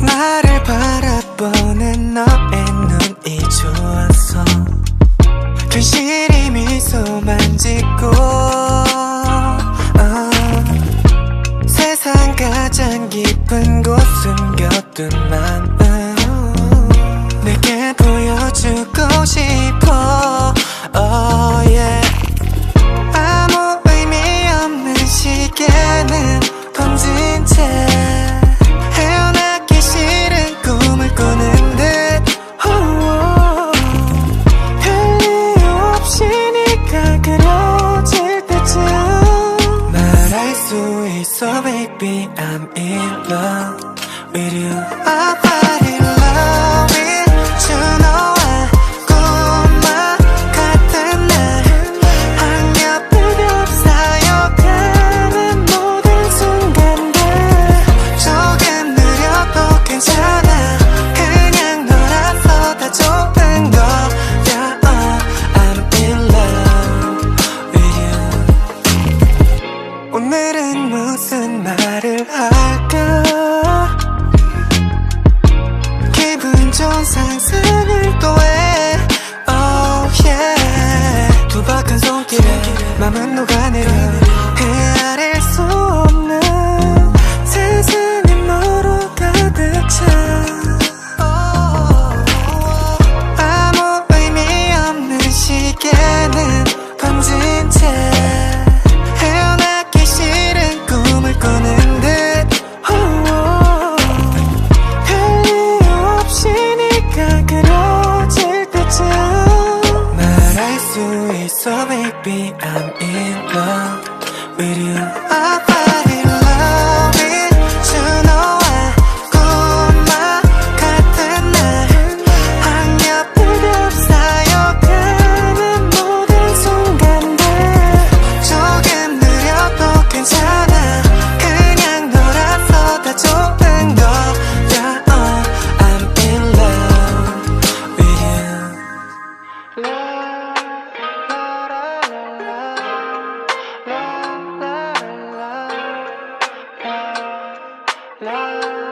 나를 바라보는 너의 눈이 좋았어 근실이 미소만 짓고 어, 세상 가장 깊은 곳 숨겨둔 마음. do it, so baby, I'm in love with you. I'm in love. 오늘은 무슨 말을 할까? 기분 좋은 상상을 또해. Oh yeah. 두박한 손길에 맘은 녹아내려 헤아릴 수 없는 세상의 너로 가득 차 아무 의미 없는 시계는 Maybe I'm in love with you. Ah, ah. la.